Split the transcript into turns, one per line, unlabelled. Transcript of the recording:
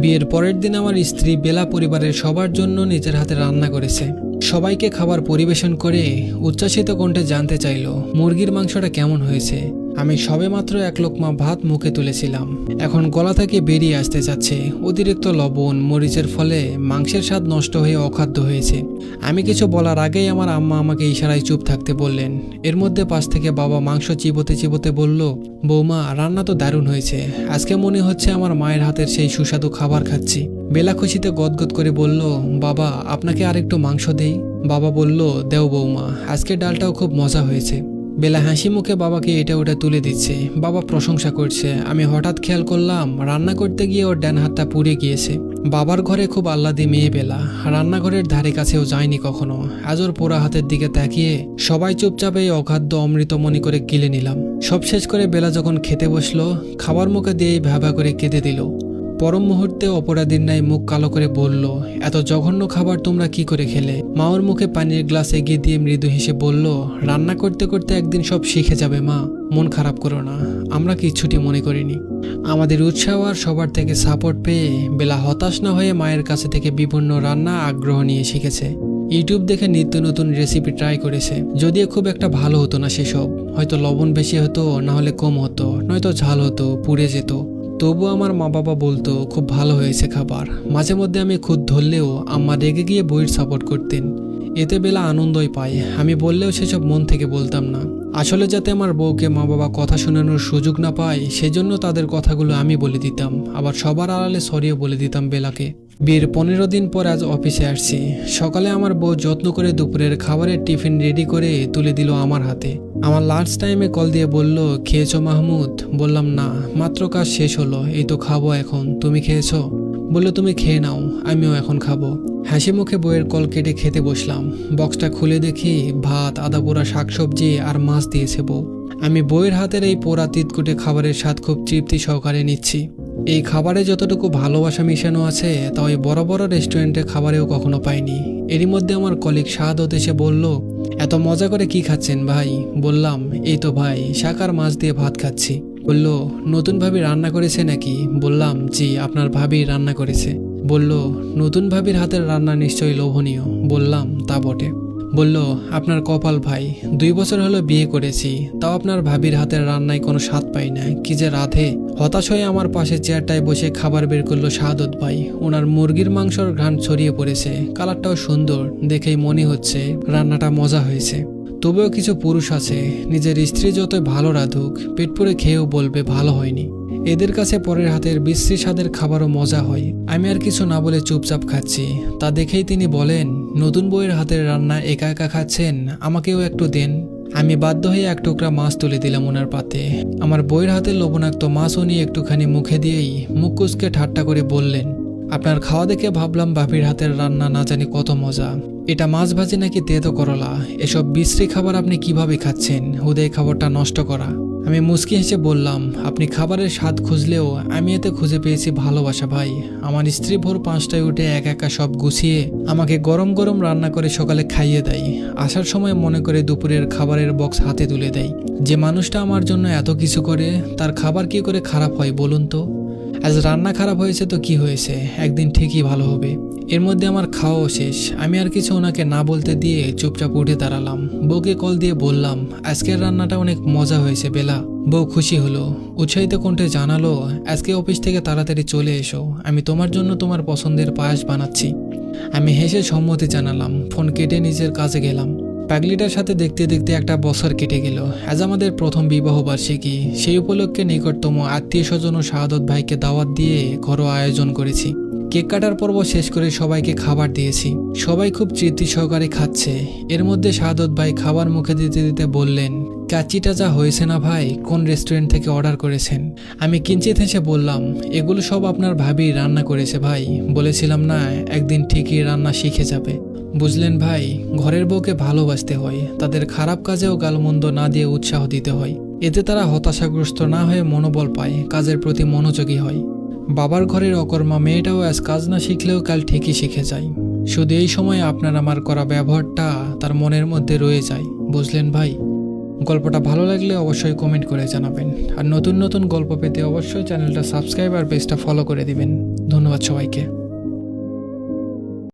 বিয়ের পরের দিন আমার স্ত্রী বেলা পরিবারের সবার জন্য নিজের হাতে রান্না করেছে। সবাইকে খাবার পরিবেশন করে উচ্ছ্বাসিত কণ্ঠে জানতে চাইল, মুরগির মাংসটা কেমন হয়েছে? আমি সবেমাত্র এক লোকমা ভাত মুখে তুলেছিলাম। এখন গলা থেকে বেরিয়ে আসতে চাচ্ছে। অতিরিক্ত লবণ, মরিচের ফলে মাংসের স্বাদ নষ্ট হয়ে অখাদ্য হয়েছে। আমি কিছু বলার আগেই আমার আম্মা আমাকে ইশারায় চুপ থাকতে বললেন। এর মধ্যে পাশ থেকে বাবা মাংস চিবোতে চিবোতে বলল, বৌমা, রান্না তো দারুণ হয়েছে। আজকে মনে হচ্ছে আমার মায়ের হাতের সেই সুস্বাদু খাবার খাচ্ছি। বেলা খুশিতে গদগদ করে বলল, বাবা, আপনাকে আর একটু মাংস দেই? বাবা বলল, দেও বৌমা, আজকে ডালটাও খুব মজা হয়েছে। বেলা হাসি মুখে বাবাকে এটা ওটা তুলে দিচ্ছে। বাবা প্রশংসা করছে। আমি হঠাৎ খেয়াল করলাম, রান্না করতে গিয়ে ওর ডান হাতটা পুড়ে গিয়েছে। বাবার ঘরে খুব আহ্লাদি মেয়ে বেলা। রান্নাঘরের ধারে কাছেও যায়নি কখনো। আজ ওর পোড়া হাতের দিকে তাকিয়ে সবাই চুপচাপে এই অখাদ্য অমৃত মনে করে গিলে নিলাম। সব শেষ করে বেলা যখন খেতে বসল, খাবার মুখে দিয়েই ভ্যাভা করে কেঁদে দিল। পরম মুহূর্তে অপরাধীর ন্যায় মুখ কালো করে বলল, এত জঘন্য খাবার তোমরা কি করে খেলে? মা ওর মুখে পানির গ্লাস এগিয়ে দিয়ে মৃদু হেসে বলল, রান্না করতে করতে একদিন সব শিখে যাবে, মা। মন খারাপ করো না। আমরা কিচ্ছুটি মনে করিনি। আমাদের উৎসাহ আর সবার থেকে সাপোর্ট পেয়ে বেলা হতাশ না হয়ে মায়ের কাছে থেকে বিভিন্ন রান্না আগ্রহ নিয়ে শিখেছে। ইউটিউব দেখে নিত্য নতুন রেসিপি ট্রাই করেছে। যদিও খুব একটা ভালো হতো না সেসব। হয়তো লবণ বেশি হতো, না হলে কম হতো, নয়তো ঝাল হতো, পুড়ে যেত। তবু আমার মা বাবা বলতো, খুব ভালো হয়েছে খাবার। মাঝে মধ্যে আমি খুদ ধরলেও আম্মা রেগে গিয়ে বইয়ের সাপোর্ট করতেন। এতে বেলা আনন্দই পায়। আমি বললেও সেসব মন থেকে বলতাম না। আসলে যাতে আমার বউকে মা বাবা কথা শোনানোর সুযোগ না পায়, সেজন্য তাদের কথাগুলো আমি বলে দিতাম। আবার সবার আড়ালে সরিয়ে বলে দিতাম বেলাকে। বিয়ের পনেরো দিন পর আজ অফিসে আসছি। সকালে আমার বউ যত্ন করে দুপুরের খাবারের টিফিন রেডি করে তুলে দিল আমার হাতে। আমার লাঞ্চ টাইমে কল দিয়ে বলল, খেয়েছো মাহমুদ? বললাম, না, মাত্র কাজ শেষ হলো, এই তো খাব এখন। তুমি খেয়েছো? বলল, তুমি খেয়ে নাও, আমিও এখন খাব। হাসি মুখে বইয়ের কল কেটে খেতে বসলাম। বক্সটা খুলে দেখি, ভাত, আদা পোড়া, শাকসবজি আর মাছ দিয়েছে বউ। আমি বইয়ের হাতের এই পোড়া তিতকুটে খাবারের স্বাদ খুব তৃপ্তি সহকারে নিচ্ছি। এই খাবারে যতটুকু ভালোবাসা মিশানো আছে তা ওই বড় বড় রেস্টুরেন্টে খাবারেও কখনো পাইনি। এরই মধ্যে আমার কলিগ শাহাদত এসে বলল, এত মজা করে কি খাচ্ছেন ভাই? বললাম, এই তো ভাই শাকার মাছ দিয়ে ভাত খাচ্ছি। বলল, নতুন ভাবি রান্না করেছে নাকি? বললাম, জি, আপনার ভাবি রান্না করেছে। বলল, নতুন ভাবির হাতের রান্না নিশ্চয়ই লোভনীয়। বললাম, তা বটে। বলল, আপনার কপাল ভাই, দুই বছর হলো বিয়ে করেছি, তাও আপনার ভাবির হাতের রান্নায় কোনো স্বাদ পাই না। কি যে রাধে। হতাশ হয়ে আমার পাশে চেয়ারটায় বসে খাবার বের করল শাহাদত ভাই। ওনার মুরগির মাংসর ঘ্রাণ ছড়িয়ে পড়েছে। কালারটাও সুন্দর, দেখেই মনে হচ্ছে রান্নাটা মজা হয়েছে। তবুও কিছু পুরুষ আছে, নিজের স্ত্রী যতই ভালো রাধুক, পেট পুরে খেয়েও বলবে ভালো হয়নি। এদের কাছে পরের হাতের বিশ্রী স্বাদের খাবারও মজা হয়। আমি আর কিছু না বলে চুপচাপ খাচ্ছি। তা দেখেই তিনি বলেন, নতুন বইয়ের হাতের রান্না একা একা খাচ্ছেন? আমাকেও একটু দেন। আমি বাধ্য হয়ে এক টুকরা মাছ তুলে দিলাম ওনার পাতে। আমার বইয়ের হাতে লবণাক্ত মাছ উনি একটুখানি মুখে দিয়েই মুখ কুচকে ঠাট্টা করে বললেন, আপনার খাওয়া দেখে ভাবলাম বাপির হাতের রান্না না জানি কত মজা। এটা মাছ ভাজি নাকি তেতো করলা? এসব বিশ্রী খাবার আপনি কীভাবে খাচ্ছেন? হুদয় খাবারটা নষ্ট করা। আমি মুচকি হেসে বললাম, আপনি খাবারের স্বাদ খুঁজলেও আমি এতে খুঁজে পেয়েছি ভালোবাসা ভাই। আমার স্ত্রী ভোর পাঁচটায় উঠে এক একা সব গুছিয়ে আমাকে গরম গরম রান্না করে সকালে খাইয়ে দেয়। আসার সময় মনে করে দুপুরের খাবারের বক্স হাতে তুলে দেয়। যে মানুষটা আমার জন্য এত কিছু করে, তার খাবার কি করে খারাপ হয় বলুন তো? আজ রান্না খারাপ হয়েছে তো কি হয়েছে? একদিন ঠিকই ভালো হবে। এর মধ্যে আমার খাওয়াও শেষ। আমি আর কিছু ওনাকে না বলতে দিয়ে চুপচাপ উঠে দাঁড়ালাম। বউকে কল দিয়ে বললাম, আজকের রান্নাটা অনেক মজা হয়েছে বেলা। বউ খুশি হলো। উৎসাহিত কণ্ঠে জানালো, আজকে অফিস থেকে তাড়াতাড়ি চলে এসো। আমি তোমার জন্য তোমার পছন্দের পায়েস বানাচ্ছি। আমি হেসে সম্মতি জানালাম। ফোন কেটে নিজের কাজে গেলাম। পাগলিটার সাথে দেখতে দেখতে একটা বছর কেটে গেল। আজ আমাদের প্রথম বিবাহ বার্ষিকী। সেই উপলক্ষে নিকটতম আত্মীয় স্বজন ও শাহাদত ভাইকে দাওয়াত দিয়ে ঘরোয়া আয়োজন করেছি। কেক কাটার পর্ব শেষ করে সবাইকে খাবার দিয়েছি। সবাই খুব তৃপ্তি সহকারে খাচ্ছে। এর মধ্যে শাহাদত ভাই খাবার মুখে দিতে দিতে বললেন কাচিটা যা হয়েছে না ভাই, কোন রেস্টুরেন্ট থেকে অর্ডার করেছেন? আমি কিঞ্চিত হেসে বললাম, এগুলো সব আপনার ভাবি রান্না করেছে ভাই। বলেছিলাম না, একদিন ঠিকই রান্না শিখে যাবে। বুঝলেন ভাই, ঘরের বউকে ভালোবাসতে হয়, তাদের খারাপ কাজেও গালমন্দ না দিয়ে উৎসাহ দিতে হয়। এতে তারা হতাশাগ্রস্ত না হয়ে মনোবল পায়, কাজের প্রতি মনোযোগী হয়। বাবার ঘরের অকর্মা মেয়েটাও আজ কাজ না শিখলেও কাল ঠিকই শিখে যায়। শুধু এই সময় আপনার আমার করা ব্যবহারটা তার মনের মধ্যে রয়ে যায়, বুঝলেন ভাই? গল্পটা ভালো লাগলে অবশ্যই কমেন্ট করে জানাবেন। আর নতুন নতুন গল্প পেতে অবশ্যই চ্যানেলটা সাবস্ক্রাইব আর পেজটা ফলো করে দিবেন। ধন্যবাদ সবাইকে।